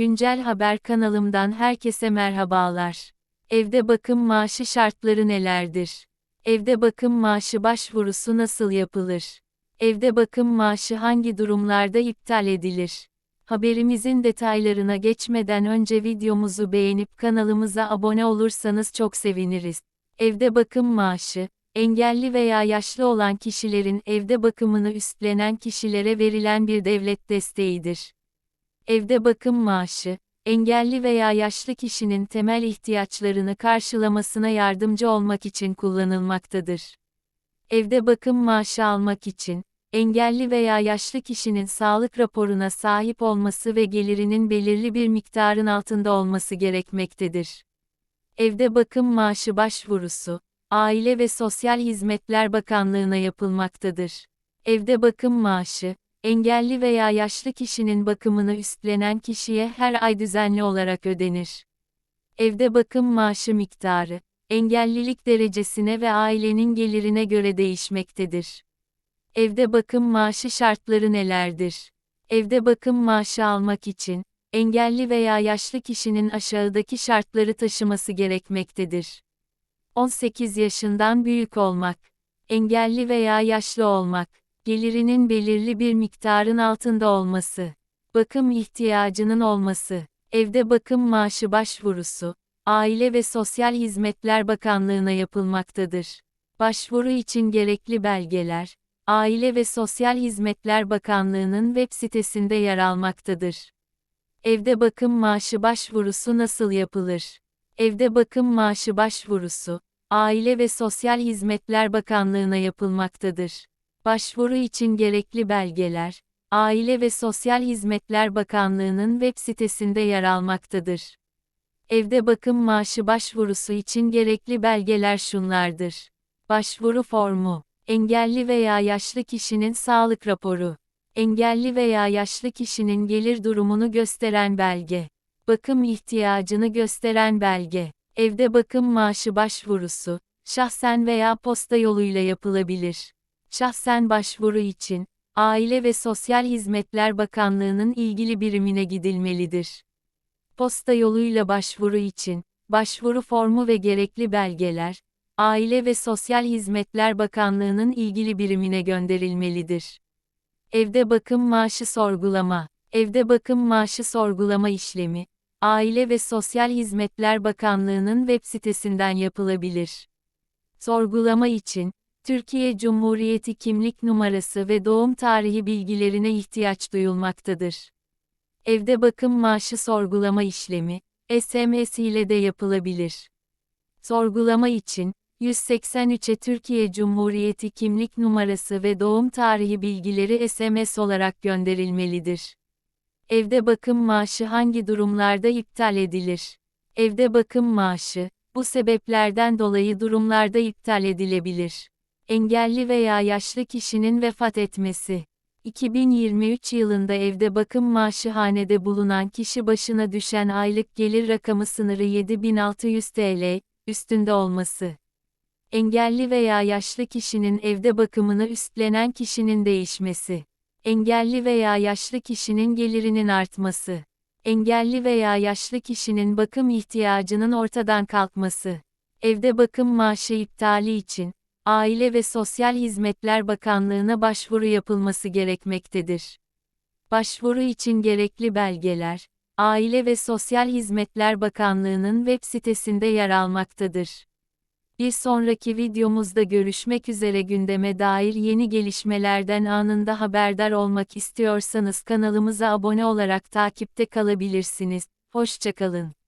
Güncel Haber kanalımdan herkese merhabalar. Evde bakım maaşı şartları nelerdir? Evde bakım maaşı başvurusu nasıl yapılır? Evde bakım maaşı hangi durumlarda iptal edilir? Haberimizin detaylarına geçmeden önce videomuzu beğenip kanalımıza abone olursanız çok seviniriz. Evde bakım maaşı, engelli veya yaşlı olan kişilerin evde bakımını üstlenen kişilere verilen bir devlet desteğidir. Evde bakım maaşı, engelli veya yaşlı kişinin temel ihtiyaçlarını karşılamasına yardımcı olmak için kullanılmaktadır. Evde bakım maaşı almak için, engelli veya yaşlı kişinin sağlık raporuna sahip olması ve gelirinin belirli bir miktarın altında olması gerekmektedir. Evde bakım maaşı başvurusu, Aile ve Sosyal Hizmetler Bakanlığı'na yapılmaktadır. Evde bakım maaşı, engelli veya yaşlı kişinin bakımını üstlenen kişiye her ay düzenli olarak ödenir. Evde bakım maaşı miktarı, engellilik derecesine ve ailenin gelirine göre değişmektedir. Evde bakım maaşı şartları nelerdir? Evde bakım maaşı almak için, engelli veya yaşlı kişinin aşağıdaki şartları taşıması gerekmektedir. 18 yaşından büyük olmak, engelli veya yaşlı olmak, gelirinin belirli bir miktarın altında olması, bakım ihtiyacının olması, evde bakım maaşı başvurusu, Aile ve Sosyal Hizmetler Bakanlığı'na yapılmaktadır. Başvuru için gerekli belgeler, Aile ve Sosyal Hizmetler Bakanlığı'nın web sitesinde yer almaktadır. Evde bakım maaşı başvurusu nasıl yapılır? Evde bakım maaşı başvurusu, Aile ve Sosyal Hizmetler Bakanlığı'na yapılmaktadır. Başvuru için gerekli belgeler, Aile ve Sosyal Hizmetler Bakanlığı'nın web sitesinde yer almaktadır. Evde bakım maaşı başvurusu için gerekli belgeler şunlardır. Başvuru formu, engelli veya yaşlı kişinin sağlık raporu, engelli veya yaşlı kişinin gelir durumunu gösteren belge, bakım ihtiyacını gösteren belge, evde bakım maaşı başvurusu, şahsen veya posta yoluyla yapılabilir. Şahsen başvuru için, Aile ve Sosyal Hizmetler Bakanlığı'nın ilgili birimine gidilmelidir. Posta yoluyla başvuru için, başvuru formu ve gerekli belgeler, Aile ve Sosyal Hizmetler Bakanlığı'nın ilgili birimine gönderilmelidir. Evde bakım maaşı sorgulama, evde bakım maaşı sorgulama işlemi, Aile ve Sosyal Hizmetler Bakanlığı'nın web sitesinden yapılabilir. Sorgulama için, Türkiye Cumhuriyeti kimlik numarası ve doğum tarihi bilgilerine ihtiyaç duyulmaktadır. Evde bakım maaşı sorgulama işlemi, SMS ile de yapılabilir. Sorgulama için, 183'e Türkiye Cumhuriyeti kimlik numarası ve doğum tarihi bilgileri SMS olarak gönderilmelidir. Evde bakım maaşı hangi durumlarda iptal edilir? Evde bakım maaşı, bu sebeplerden dolayı durumlarda iptal edilebilir. Engelli veya yaşlı kişinin vefat etmesi. 2023 yılında evde bakım maaşı hanede bulunan kişi başına düşen aylık gelir rakamı sınırı 7600 TL, üstünde olması. Engelli veya yaşlı kişinin evde bakımını üstlenen kişinin değişmesi. Engelli veya yaşlı kişinin gelirinin artması. Engelli veya yaşlı kişinin bakım ihtiyacının ortadan kalkması. Evde bakım maaşı iptali için, Aile ve Sosyal Hizmetler Bakanlığı'na başvuru yapılması gerekmektedir. Başvuru için gerekli belgeler, Aile ve Sosyal Hizmetler Bakanlığı'nın web sitesinde yer almaktadır. Bir sonraki videomuzda görüşmek üzere gündeme dair yeni gelişmelerden anında haberdar olmak istiyorsanız kanalımıza abone olarak takipte kalabilirsiniz. Hoşçakalın.